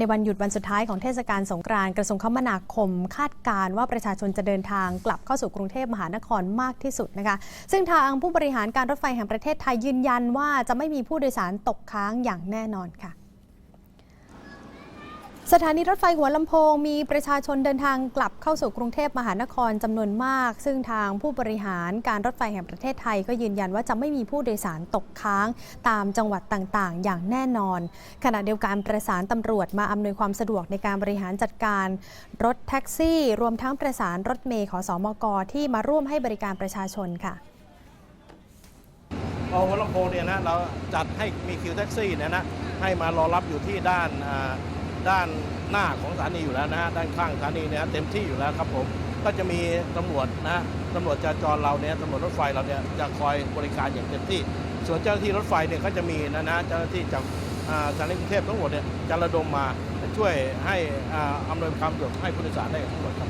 ในวันหยุดวันสุดท้ายของเทศกาลสงกรานต์กระทรวงคมนาคม คาดการว่าประชาชนจะเดินทางกลับเข้าสู่กรุงเทพมหานครมากที่สุดนะคะ ซึ่งทางผู้บริหารการรถไฟแห่งประเทศไทยยืนยันว่าจะไม่มีผู้โดยสารตกค้างอย่างแน่นอนค่ะ สถานีรถไฟหัวลำโพงมีประชาชนเดินทางกลับเข้าสู่กรุงเทพมหานครจำนวนมาก ซึ่งทางผู้บริหารการรถไฟแห่งประเทศไทย ก็ยืนยันว่าจะไม่มีผู้โดยสารตกค้างตามจังหวัดต่างๆ อย่างแน่นอน ขณะเดียวกันประสานตำรวจมาอำนวยความสะดวกในการบริหารจัดการรถแท็กซี่ รวมทั้งประสานรถเมย์ขอสอมกที่มาร่วมให้บริการประชาชนค่ะพอหัวลำโพงเนี่ยนะเราจัดให้มีคิวแท็กซี่เนี่ยนะให้มารอรับอยู่ที่ด้านอ่า ด้านหน้าของสถานีอยู่แล้วนะฮะด้านข้างสถานีเนี่ยเต็มที่อยู่แล้วครับผมก็จะมีตำรวจนะตำรวจจราจรเราเนี่ยตำรวจรถไฟเราเนี่ยจะคอยบริการอย่างเต็มที่ ส่วนเจ้าหน้าที่รถไฟเนี่ยก็จะมีนะนะเจ้าหน้าที่จากอ่าสถานีกรุงเทพทั้งหมดเนี่ยจะระดมมาช่วยให้อ่าอำนวยความสะดวกให้ผู้โดยสารได้ทั้งหมดครับ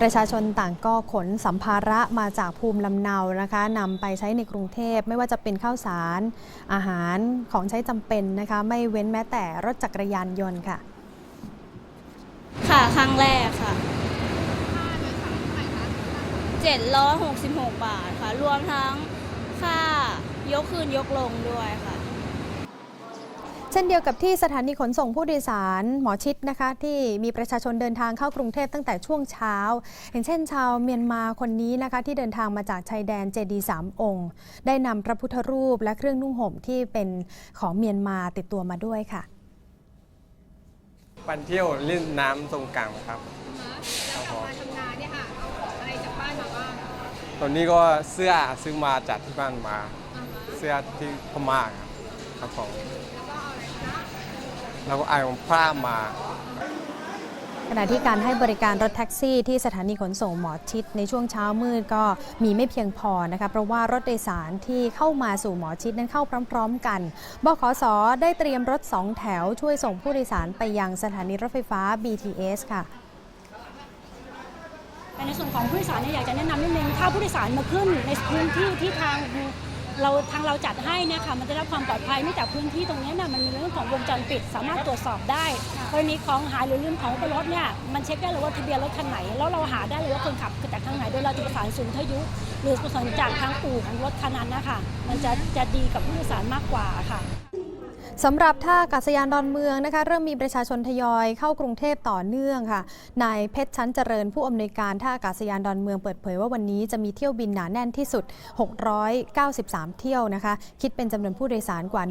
ประชาชนต่างก็ขนสัมภาระมาจากภูมิลำเนานะคะนำไปใช้ในกรุงเทพไม่ว่าจะเป็นข้าวสาร อาหารของใช้จำเป็นนะคะ ไม่เว้นแม้แต่รถจักรยานยนต์ค่ะ ค่ะครั้งแรกค่ะเจ็ดร้อยหกสิบหกบาทค่ะ รวมทั้งค่ายกคืนยกลงด้วยค่ะ เช่นเดียวกับที่สถานีขนส่งผู้โดยสารหมอชิดนะคะ ที่มีประชาชนเดินทางเข้ากรุงเทพตั้งแต่ช่วงเช้า อย่างเช่นชาวเมียนมาคนนี้นะคะ ที่เดินทางมาจากชายแดนเจดีย์สามองค์ ได้นำพระพุทธรูปและเครื่องนุ่งห่มที่เป็นของเมียนมาติดตัวมาด้วยค่ะไปเที่ยวเล่นน้ำสงกรารครับแล้วกลับมาทำงานเนี่ยค่ะเอาของอะไรจากบ้านมาบ้างตอนนี้ก็เสื้อซื้อมาจากที่บ้านมาอ่าฮะเสื้อที่พม่าครับครับผม แล้วก็เอาผ้ามาขณะที่การให้บริการรถแท็กซี่ที่สถานีขนส่งหมอชิดในช่วงเช้ามืดก็มีไม่เพียงพอนะคะเพราะว่ารถโดยสารที่เข้ามาสู่หมอชิดนั้นเข้าพร้อม ๆ กันบขสได้เตรียมรถสองแถวช่วยส่งผู้โดยสารไปยังสถานีรถไฟฟ้า BTS ค่ะแต่ในส่วนของผู้โดยสารเนี่ยอยากจะแนะนำนิดนึงถ้าผู้โดยสารมาขึ้นในพื้นที่ที่ทาง เราทางเราจัดให้เนี่ยค่ะมันจะได้รับความปลอดภัยเนื่องจากพื้นที่ตรงนี้น่ะมันมีเรื่องของวงจรปิด สามารถตรวจสอบได้กรณีของหายหรือลืมของรถเนี่ยมันเช็คได้เลยว่าทะเบียนรถคันไหนแล้วเราหาได้เลยว่าคนขับคือจากทางไหนโดยเราจะประสานศูนย์ทยุ หรือประสานจากทางอู่ของรถคันนั้นนะคะมันจะจะดีกับผู้โดยสารมากกว่าค่ะ สำหรับท่าอากาศยานดอนเมืองนะคะเริ่มมีประชาชนทยอยเข้ากรุงเทพต่อเนื่องค่ะนายเพชรชั้นเจริญผู้อำนวยการท่าอากาศยานดอนเมืองเปิดเผยว่าวันนี้จะมีเที่ยวบินหนาแน่นที่สุด 693 เที่ยวนะคะ คิดเป็นจำนวนผู้โดยสารกว่า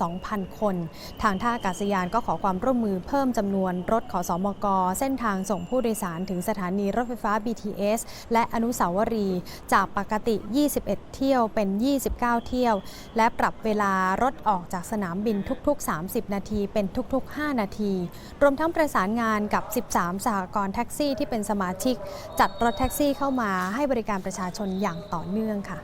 12,000 คน ทางท่าอากาศยานก็ขอความร่วมมือเพิ่มจำนวนรถขอสอมก เส้นทางส่งผู้โดยสารถึงสถานีรถไฟฟ้า BTS และอนุสาวรีย์จากปกติ 21 เที่ยวเป็น 29 เที่ยว และปรับเวลารถออกจากสนามบินทุกๆ 30 นาทีเป็นทุกๆ 5 นาที รวมทั้งประสานงานกับ 13 สหกรณ์แท็กซี่ที่เป็นสมาชิก จัดรถแท็กซี่เข้ามาให้บริการประชาชนอย่างต่อเนื่องค่ะ